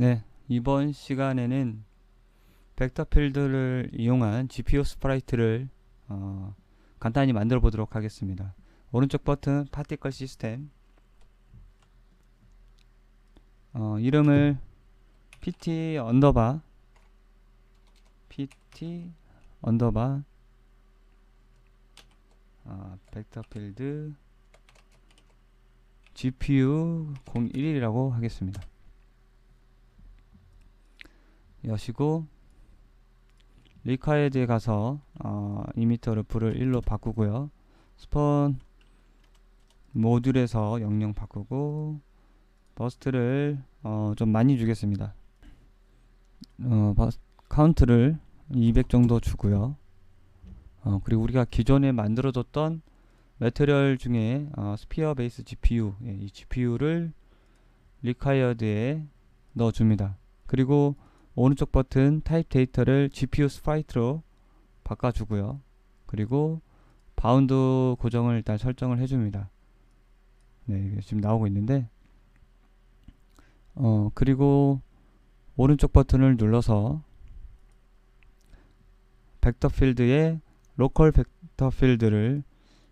네, 이번 시간에는 벡터 필드를 이용한 GPU 스프라이트를 어, 간단히 만들어 보도록 하겠습니다. 오른쪽 버튼 파티클 시스템 어, 이름을 pt 언더바 pt 언더바 어, 벡터 필드 GPU 01이라고 하겠습니다. 여시고 리카에드에 가서 어, 이미터를 불을 1로 바꾸고요. 스폰 모듈에서 영영 바꾸고 버스트를 어, 좀 많이 주겠습니다. 어, 버스, 카운트를 200 정도 주고요. 어, 그리고 우리가 기존에 만들어뒀던 매트리얼 중에 어, 스피어 베이스 GPU 예, 이 GPU를 리카이어드에 넣어줍니다. 그리고 오른쪽 버튼 타입 데이터를 GPU 스프라이트로 바꿔주고요. 그리고 바운드 고정을 일단 설정을 해줍니다. 네, 지금 나오고 있는데 어 그리고 오른쪽 버튼을 눌러서 벡터 필드에 로컬 벡터 필드를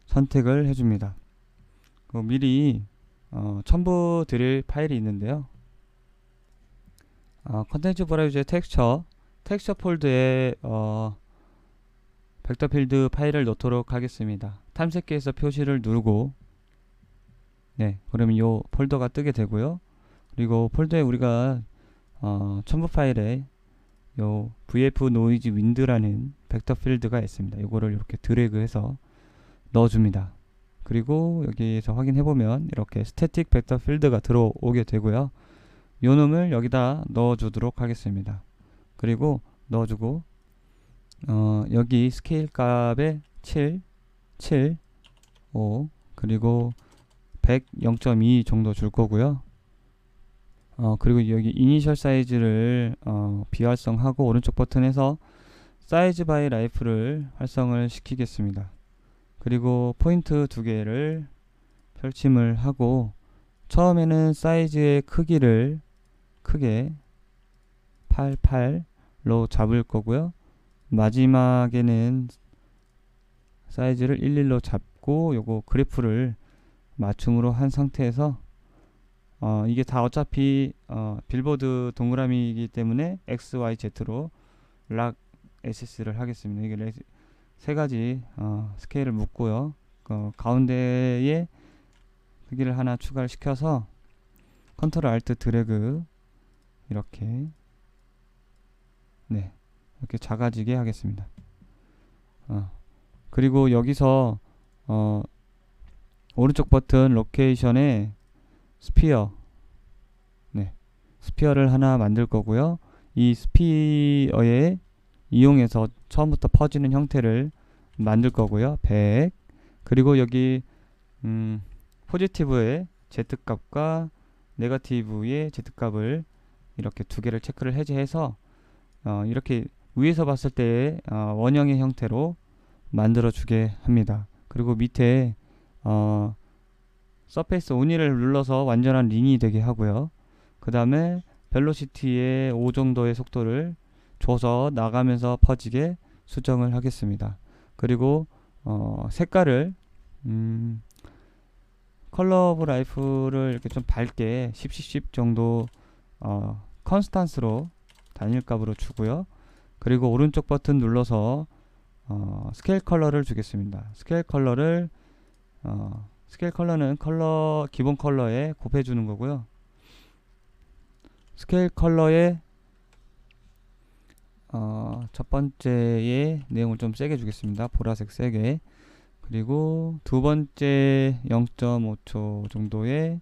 선택을 해줍니다. 그 미리 어, 첨부 드릴 파일이 있는데요. 어, 컨텐츠 브라우저의 텍스처 텍스처 폴드에 어, 벡터 필드 파일을 넣도록 하겠습니다. 탐색기에서 표시를 누르고 네 그러면 이 폴더가 뜨게 되고요. 그리고 폴더에 우리가 어, 첨부 파일에 요 VF 노이즈 윈드라는 벡터 필드가 있습니다. 이거를 이렇게 드래그해서 넣어줍니다. 그리고 여기에서 확인해 보면 이렇게 스태틱 벡터 필드가 들어오게 되고요. 요 놈을 여기다 넣어주도록 하겠습니다. 그리고 넣어주고 어, 여기 스케일 값에 7, 7, 5 그리고 100, 0.2 정도 줄 거고요. 어, 그리고 여기 이니셜 사이즈를 어, 비활성하고 오른쪽 버튼에서 사이즈 바이 라이프를 활성을 시키겠습니다. 그리고 포인트 두 개를 펼침을 하고 처음에는 사이즈의 크기를 크게 88로 잡을 거고요. 마지막에는 사이즈를 11로 잡고 요거 그래프를 맞춤으로 한 상태에서 어, 이게 다 어차피 어, 빌보드 동그라미이기 때문에 X, Y, Z로 락 SS를 하겠습니다. 이게 세 가지 어, 스케일을 묶고요. 그 가운데에 크기를 하나 추가를 시켜서 컨트롤 알트 드래그 이렇게 네 이렇게 작아지게 하겠습니다. 어, 그리고 여기서 어, 오른쪽 버튼 로케이션에 스피어 네 스피어를 하나 만들 거고요. 이 스피어에 이용해서 처음부터 퍼지는 형태를 만들 거고요. 100 그리고 여기 음, 포지티브의 Z값과 네거티브의 Z값을 이렇게 두 개를 체크를 해제해서 어, 이렇게 위에서 봤을 때 어, 원형의 형태로 만들어 주게 합니다. 그리고 밑에 어, 서페이스 온이를 눌러서 완전한 링이 되게 하고요. 그 다음에 벨로시티의 5 정도의 속도를 줘서 나가면서 퍼지게 수정을 하겠습니다. 그리고 어, 색깔을 음, 컬러 오브 라이프를 이렇게 좀 밝게 10, 10, 10 정도 어, 컨스탄스로 단일값으로 주고요. 그리고 오른쪽 버튼 눌러서 어, 스케일 컬러를 주겠습니다. 스케일 컬러를 어, 스케일 컬러는 컬러 기본 컬러에 곱해 주는 거고요. 스케일 컬러에 어, 첫 번째의 내용을 좀 세게 주겠습니다. 보라색 세게. 그리고 두 번째 0.5초 정도의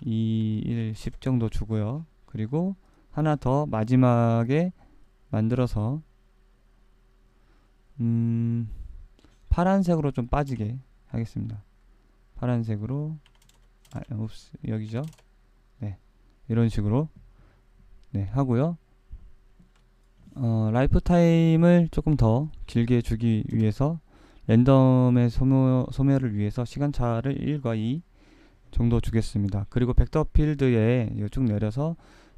2, 1, 10 정도 주고요. 그리고 하나 더 마지막에 만들어서 음, 파란색으로 좀 빠지게 하겠습니다. 파란색으로 아, 옵스, 여기죠. 네, 이런 식으로 네 하고요. 어, 라이프 타임을 조금 더 길게 주기 위해서 랜덤의 소모, 소멸을 위해서 시간차를 1과 2 정도 주겠습니다. 그리고 벡터 필드에 쭉 내려서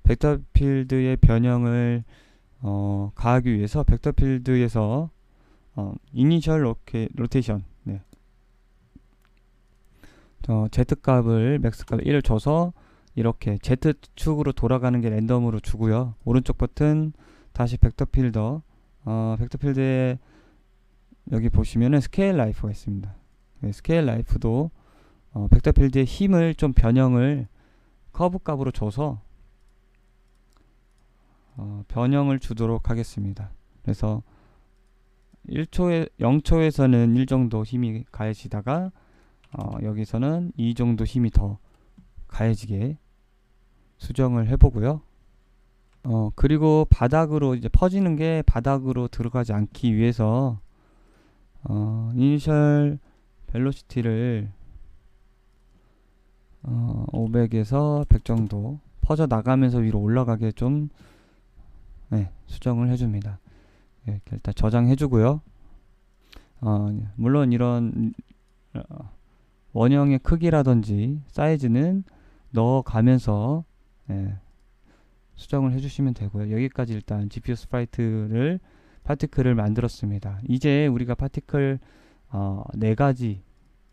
벡터 필드의 변형을 어, 가하기 위해서 벡터 필드에서 어, 이니셜 로케, 로테이션 네. 어, z 값을 맥스 값 1을 줘서 이렇게 z 축으로 돌아가는 게 랜덤으로 주고요. 오른쪽 버튼 다시 벡터 필더 어, 벡터 필드에 여기 보시면은 스케일 라이프가 있습니다. 네, 스케일 라이프도 어, 벡터 필드의 힘을 좀 변형을 커브 값으로 줘서 어, 변형을 주도록 하겠습니다. 그래서 1초에 0초에서는 1 정도 힘이 가해지다가 어, 여기서는 2 정도 힘이 더 가해지게 수정을 해보고요. 어, 그리고 바닥으로 이제 퍼지는 게 바닥으로 들어가지 않기 위해서 어, 이니셜 벨로시티를 어, 500에서 100 정도 퍼져 나가면서 위로 올라가게 좀 네, 수정을 해줍니다. 네, 일단 저장해 주고요. 어, 물론 이런 어, 원형의 크기라든지 사이즈는 넣어가면서 네, 수정을 해주시면 되고요. 여기까지 일단 GPU 스프라이트를 파티클을 만들었습니다. 이제 우리가 파티클 어, 네 가지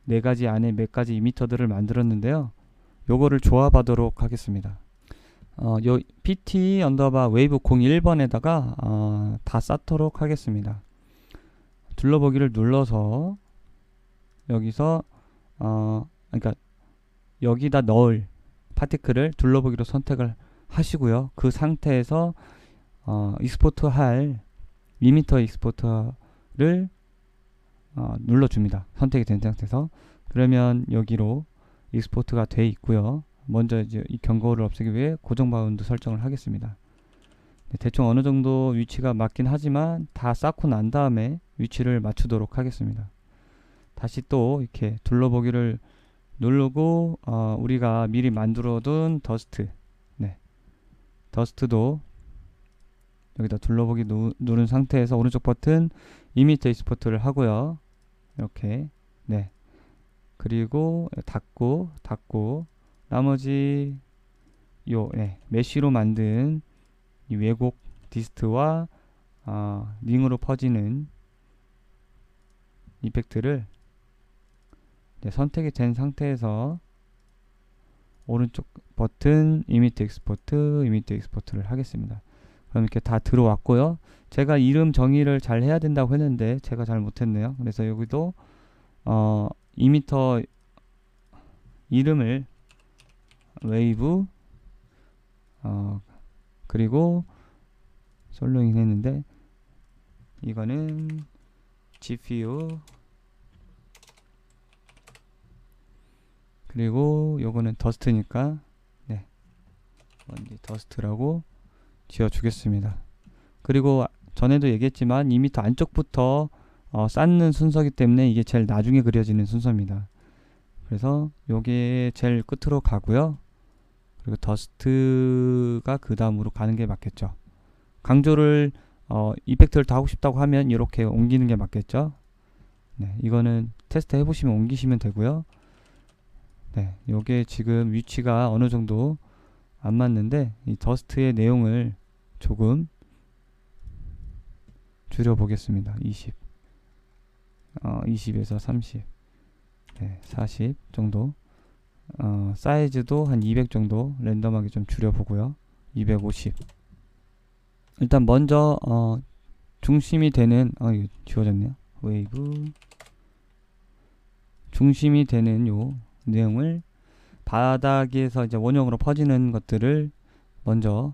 네 가지 안에 몇 가지 이미터들을 만들었는데요. 요거를 조합하도록 하겠습니다. 어, 요 pt 언더바 웨이브 01번에다가 어, 다 쌓도록 하겠습니다. 둘러보기를 눌러서 여기서 어, 그러니까 여기다 넣을 파티클을 둘러보기로 선택을 하시고요. 그 상태에서 어, 익스포트 할 리미터 익스포터를 어, 눌러줍니다. 선택이 된 상태에서 그러면 여기로 익스포트가 돼 있고요. 먼저 이제 이 경고를 없애기 위해 고정 바운드 설정을 하겠습니다. 네, 대충 어느 정도 위치가 맞긴 하지만 다 쌓고 난 다음에 위치를 맞추도록 하겠습니다. 다시 또 이렇게 둘러보기를 누르고 어, 우리가 미리 만들어둔 더스트 네. 더스트도 여기다 둘러보기 누, 누른 상태에서 오른쪽 버튼 이미터 익스포트를 하고요. 이렇게 네. 그리고 닫고 닫고 나머지 요 네, 메쉬로 만든 이 왜곡 디스트와 어, 링으로 퍼지는 이펙트를 네, 선택이 된 상태에서 오른쪽 버튼 이미트 익스포트 이미트 익스포트를 하겠습니다. 그럼 이렇게 다 들어왔고요. 제가 이름 정의를 잘 해야 된다고 했는데 제가 잘 못했네요. 그래서 여기도 어, 이미터 이름을 웨이브 어, 그리고 솔로잉 했는데 이거는 GPU 그리고 요거는 더스트니까 네 먼지 더스트라고 지어 주겠습니다. 그리고 전에도 얘기했지만 2m 안쪽부터 어, 쌓는 순서기 때문에 이게 제일 나중에 그려지는 순서입니다. 그래서 요게 제일 끝으로 가고요 그리고 더스트가 그 다음으로 가는 게 맞겠죠. 강조를 어, 이펙트를 다 하고 싶다고 하면 이렇게 옮기는 게 맞겠죠. 네, 이거는 테스트 해보시면 옮기시면 되고요. 네, 요게 지금 위치가 어느 정도 안 맞는데 이 더스트의 내용을 조금 줄여 보겠습니다. 20 어, 20에서 30 네, 40 정도 어, 사이즈도 한 200 정도 랜덤하게 좀 줄여 보고요. 250 일단 먼저 어, 중심이 되는 어, 이거 지워졌네요. 웨이브 중심이 되는 요 내용을 바닥에서 이제 원형으로 퍼지는 것들을 먼저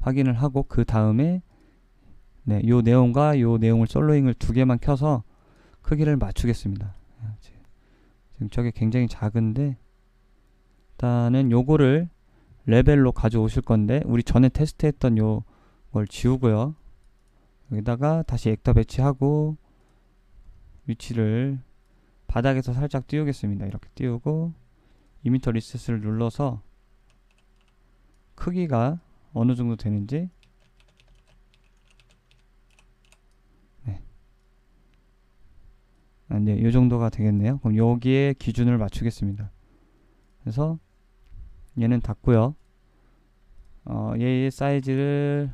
확인을 하고 그 다음에 네, 요 내용과 요 내용을 솔로잉을 두 개만 켜서 크기를 맞추겠습니다. 지금 저게 굉장히 작은데 일단은 요거를 레벨로 가져오실 건데 우리 전에 테스트했던 요걸 지우고요. 여기다가 다시 액터 배치하고 위치를 바닥에서 살짝 띄우겠습니다. 이렇게 띄우고 이미터 리셋을 눌러서 크기가 어느 정도 되는지 네. 아, 네, 이 정도가 되겠네요. 그럼 여기에 기준을 맞추겠습니다. 그래서 얘는 닫고요. 어, 얘의 사이즈를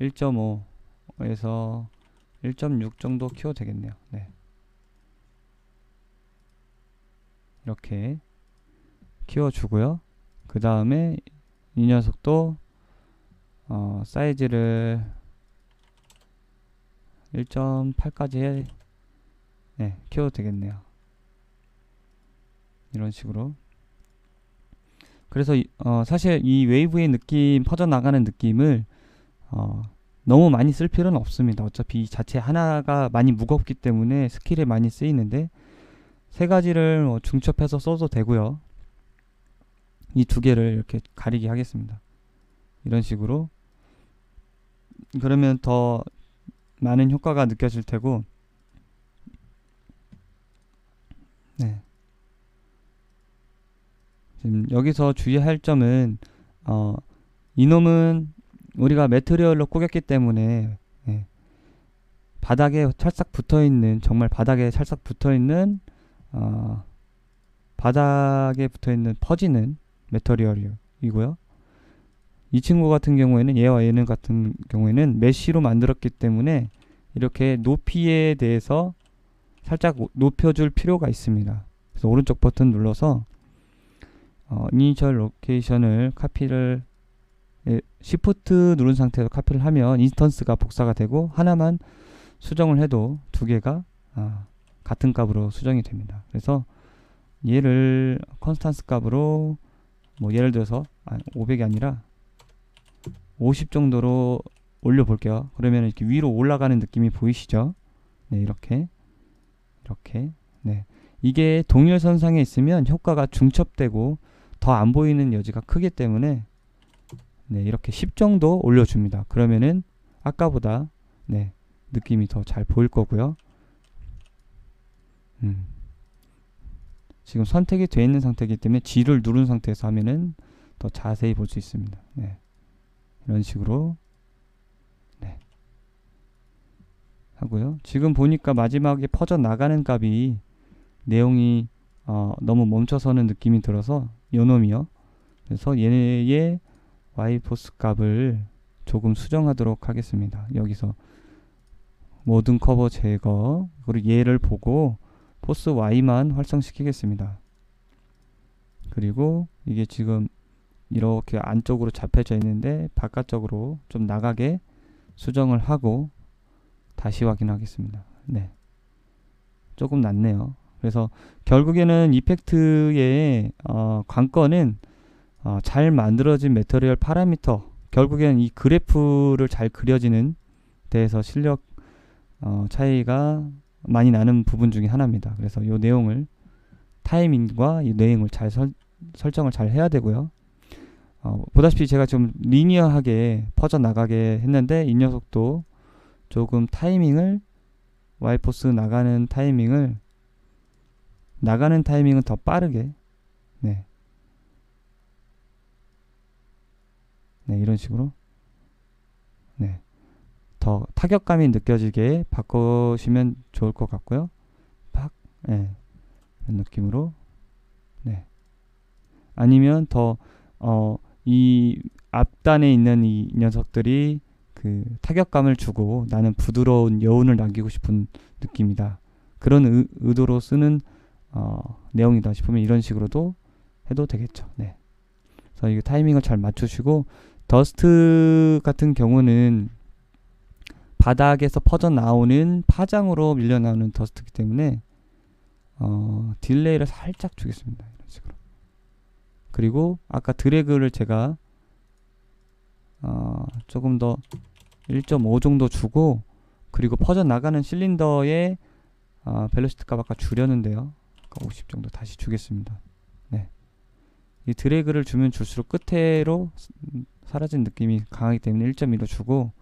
1.5에서 1.6 정도 키워도 되겠네요. 네. 이렇게 키워주고요. 그 다음에 이 녀석도 어, 사이즈를 1.8까지 네, 키워도 되겠네요. 이런 식으로. 그래서 이- 어, 사실 이 웨이브의 느낌, 퍼져나가는 느낌을 어, 너무 많이 쓸 필요는 없습니다. 어차피 이 자체 하나가 많이 무겁기 때문에 스킬에 많이 쓰이는데 세 가지를 뭐 중첩해서 써도 되고요. 이 두 개를 이렇게 가리게 하겠습니다. 이런 식으로 그러면 더 많은 효과가 느껴질 테고 네. 지금 여기서 주의할 점은 어, 이놈은 우리가 매트리얼로 꾸겼기 때문에 예, 바닥에 찰싹 붙어 있는 정말 바닥에 찰싹 붙어 있는 어, 바닥에 붙어 있는 퍼지는 매터리얼이고요. 이 친구 같은 경우에는 얘와 얘는 같은 경우에는 메쉬로 만들었기 때문에 이렇게 높이에 대해서 살짝 오- 높여줄 필요가 있습니다. 그래서 오른쪽 버튼 눌러서 어, 이니셜 로케이션을 카피를 예, 시프트 누른 상태에서 카피를 하면 인스턴스가 복사가 되고 하나만 수정을 해도 두 개가 아, 같은 값으로 수정이 됩니다. 그래서 얘를 컨스탄스 값으로 뭐 예를 들어서 아, 500이 아니라 50 정도로 올려 볼게요. 그러면 이렇게 위로 올라가는 느낌이 보이시죠? 네, 이렇게 이렇게 네. 이게 동일선상에 있으면 효과가 중첩되고 더 안 보이는 여지가 크기 때문에 네, 이렇게 10 정도 올려줍니다. 그러면은 아까보다 네, 느낌이 더 잘 보일 거고요. 음. 지금 선택이 되어 있는 상태이기 때문에 G를 누른 상태에서 하면은 더 자세히 볼 수 있습니다. 네. 이런 식으로 네. 하고요. 지금 보니까 마지막에 퍼져 나가는 값이 내용이 어, 너무 멈춰서는 느낌이 들어서 요놈이요. 그래서 얘의 y 포스 값을 조금 수정하도록 하겠습니다. 여기서 모든 커버 제거 그리고 얘를 보고 포스 y만 활성시키겠습니다. 그리고 이게 지금 이렇게 안쪽으로 잡혀져 있는데 바깥쪽으로 좀 나가게 수정을 하고 다시 확인하겠습니다. 네. 조금 낫네요. 그래서 결국에는 이펙트의 어, 관건은 어, 잘 만들어진 매터리얼 파라미터 결국에는 이 그래프를 잘 그려지는 데에서 실력 어, 차이가 많이 나는 부분 중에 하나입니다. 그래서 이 내용을 타이밍과 이 내용을 잘 설, 설정을 잘 해야 되고요. 어, 보다시피 제가 좀 리니어하게 퍼져 나가게 했는데 이 녀석도 조금 타이밍을 와이포스 나가는 타이밍을 나가는 타이밍은 더 빠르게 네. 네, 이런 식으로 네. 더 타격감이 느껴지게 바꾸시면 좋을 것 같고요. 팍, 네. 이런 느낌으로 네. 아니면 더 어, 이 앞단에 있는 이 녀석들이 그 타격감을 주고 나는 부드러운 여운을 남기고 싶은 느낌이다. 그런 의, 의도로 쓰는 어, 내용이다 싶으면 이런 식으로도 해도 되겠죠. 네. 그래서 이 타이밍을 잘 맞추시고 더스트 같은 경우는 바닥에서 퍼져 나오는 파장으로 밀려 나오는 더스트이기 때문에 어, 딜레이를 살짝 주겠습니다. 이런 식으로. 그리고 아까 드래그를 제가 어, 조금 더 1.5 정도 주고 그리고 퍼져 나가는 실린더의 어, 벨로시티 값 아까 줄였는데요. 아까 50 정도 다시 주겠습니다. 네. 이 드래그를 주면 줄수록 끝으로 사라진 느낌이 강하기 때문에 1.2로 주고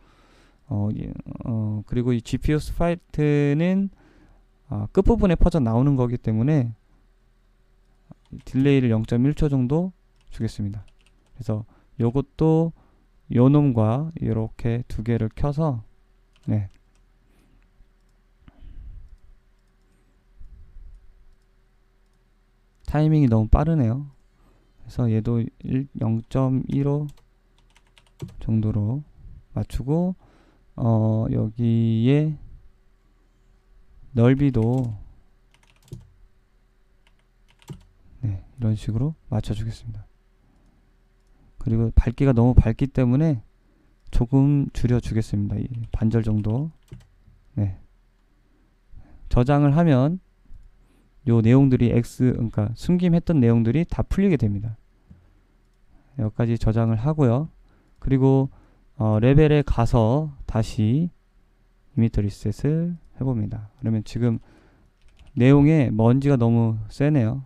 어, 예, 어 그리고 이 GPU 스 파이트는 어, 끝부분에 퍼져 나오는 거기 때문에 딜레이를 0.1초 정도 주겠습니다. 그래서 요것도 요 놈과 이렇게 두 개를 켜서 네. 타이밍이 너무 빠르네요. 그래서 얘도 0.15 정도로 맞추고 어 여기에 넓이도 네 이런 식으로 맞춰 주겠습니다. 그리고 밝기가 너무 밝기 때문에 조금 줄여 주겠습니다. 이 반절 정도. 네. 저장을 하면 요 내용들이 X 그러니까 숨김했던 내용들이 다 풀리게 됩니다 여기까지 저장을 하고요 그리고 어, 레벨에 가서 다시 이미터 리셋을 해봅니다. 그러면 지금 내용에 먼지가 너무 세네요.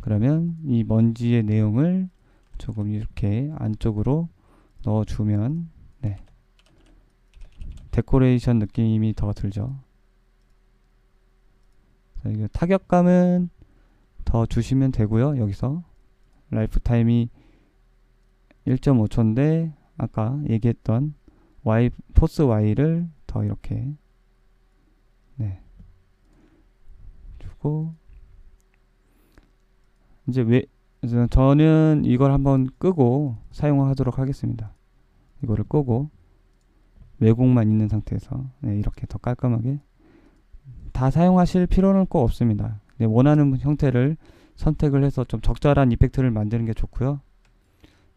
그러면 이 먼지의 내용을 조금 이렇게 안쪽으로 넣어주면 네. 데코레이션 느낌이 더 들죠. 타격감은 더 주시면 되고요. 여기서 라이프 타임이 1.5초인데 아까 얘기했던 y 포스 y를 더 이렇게 네 주고 이제 왜 저는 이걸 한번 끄고 사용하도록 하겠습니다. 이거를 끄고 왜곡만 있는 상태에서 네, 이렇게 더 깔끔하게 다 사용하실 필요는 꼭 없습니다. 네, 원하는 형태를 선택을 해서 좀 적절한 이펙트를 만드는 게 좋고요.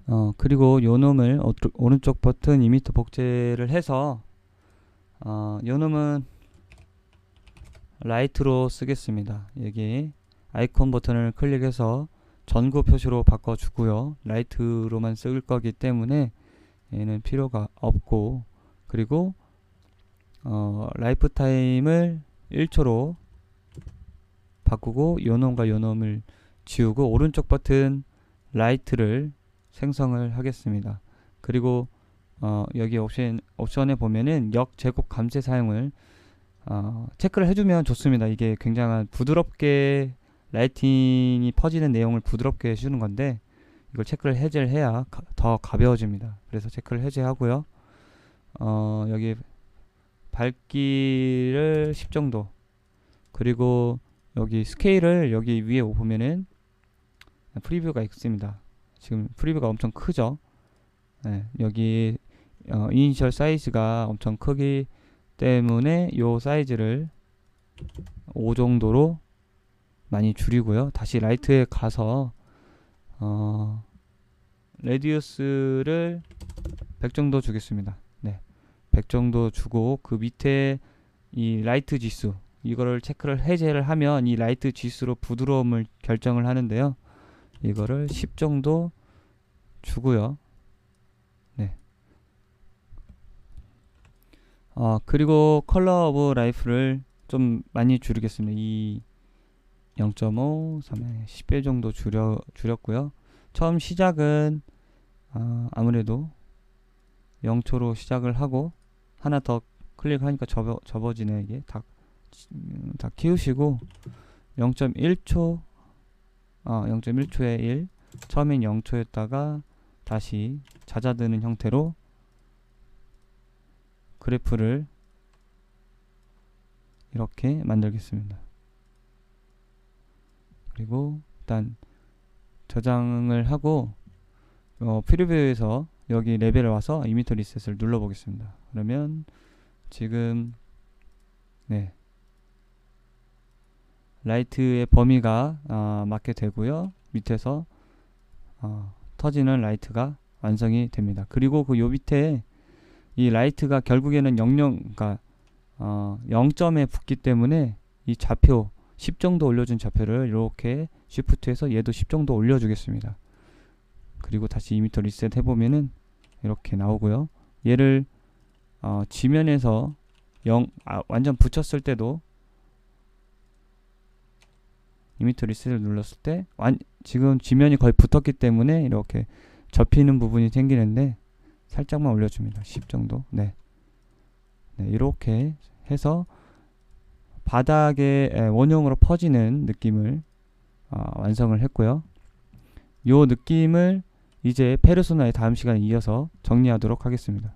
어, 그리고 요 놈을 오른쪽- 버튼 이미터 복제를 해서 어, 요 놈은 라이트로 쓰겠습니다. 여기 아이콘 버튼을 클릭해서 전구 표시로 바꿔주고요. 라이트로만 쓸 거기 때문에 얘는 필요가 없고 그리고 어, 라이프 타임을 1초로 바꾸고 요 놈과 요 놈을 지우고 오른쪽 버튼 라이트를 생성을 하겠습니다. 그리고 어, 여기 옵션, 옵션에 보면은 역 제곱 감쇄 사용을 어, 체크를 해주면 좋습니다. 이게 굉장한 부드럽게 라이팅이 퍼지는 내용을 부드럽게 해주는 건데 이걸 체크를 해제를 해야 가- 더 가벼워집니다. 그래서 체크를 해제하고요. 어, 여기 밝기를 10 정도 그리고 여기 스케일을 여기 위에 보면은 프리뷰가 있습니다. 지금 프리뷰가 엄청 크죠. 네, 여기 어, 이니셜 사이즈가 엄청 크기 때문에 요 사이즈를 5 정도로 많이 줄이고요. 다시 라이트에 가서 어, 레디우스를 100 정도 주겠습니다. 네, 100 정도 주고 그 밑에 이 라이트 지수 이거를 체크를 해제를 하면 이 라이트 지수로 부드러움을 결정을 하는데요. 이거를 10 정도 주고요. 네. 어, 그리고 컬러 오브 라이프를 좀 많이 줄이겠습니다. 이 0.5, 3에 10배 정도 줄여 줄였고요. 처음 시작은 아, 아무래도 0초로 시작을 하고 하나 더 클릭하니까 접어, 접어지네 이게 다, 음, 다 키우시고 0.1초 아, 0.1초에 1 처음엔 0초였다가 다시 잦아드는 형태로 그래프를 이렇게 만들겠습니다. 그리고 일단 저장을 하고 어, 프리뷰에서 여기 레벨에 와서 이미터 리셋을 눌러 보겠습니다. 그러면 지금 네 라이트의 범위가 아, 맞게 되고요. 밑에서 어, 터지는 라이트가 완성이 됩니다. 그리고 그 요 밑에 이 라이트가 결국에는 00 그러니까 어, 0점에 붙기 때문에 이 좌표 10 정도 올려준 좌표를 이렇게 쉬프트해서 얘도 10 정도 올려주겠습니다. 그리고 다시 이미터 리셋 해보면은 이렇게 나오고요. 얘를 어, 지면에서 0 아, 완전 붙였을 때도 이미터 리셋을 눌렀을 때 완, 지금 지면이 거의 붙었기 때문에 이렇게 접히는 부분이 생기는데 살짝만 올려줍니다. 10 정도. 네. 네, 이렇게 해서 바닥에 에, 원형으로 퍼지는 느낌을 어, 완성을 했고요. 요 느낌을 이제 페르소나의 다음 시간에 이어서 정리하도록 하겠습니다.